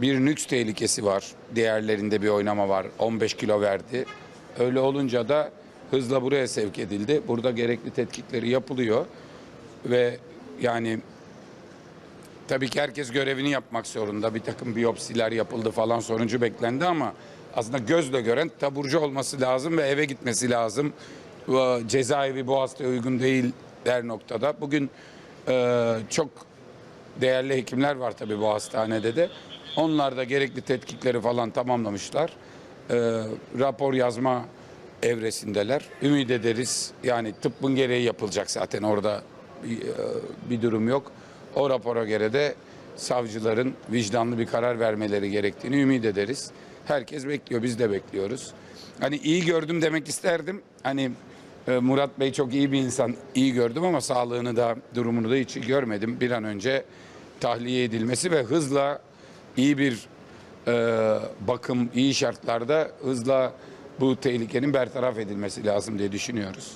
bir nüks tehlikesi var. Diğerlerinde bir oynama var. 15 kilo verdi. Öyle olunca da hızla buraya sevk edildi. Burada gerekli tetkikleri yapılıyor ve yani tabii ki herkes görevini yapmak zorunda. Bir takım biyopsiler yapıldı falan sonucu beklendi ama aslında gözle gören taburcu olması lazım ve eve gitmesi lazım. Bu Cezaevi bu hastaya uygun değil der noktada. Bugün e, çok değerli hekimler var tabii bu hastanede de. Onlar da gerekli tetkikleri falan tamamlamışlar. E, rapor yazma evresindeler. Ümit ederiz yani tıbbın gereği yapılacak zaten orada e, bir durum yok. O rapora göre de savcıların vicdanlı bir karar vermeleri gerektiğini ümit ederiz. Herkes bekliyor, biz de bekliyoruz. Hani iyi gördüm demek isterdim. Hani e, Murat Bey çok iyi bir insan, iyi gördüm ama sağlığını da durumunu da hiç görmedim. Bir an önce tahliye edilmesi ve hızla iyi bir e, bakım, iyi şartlarda hızla bu tehlikenin bertaraf edilmesi lazım diye düşünüyoruz.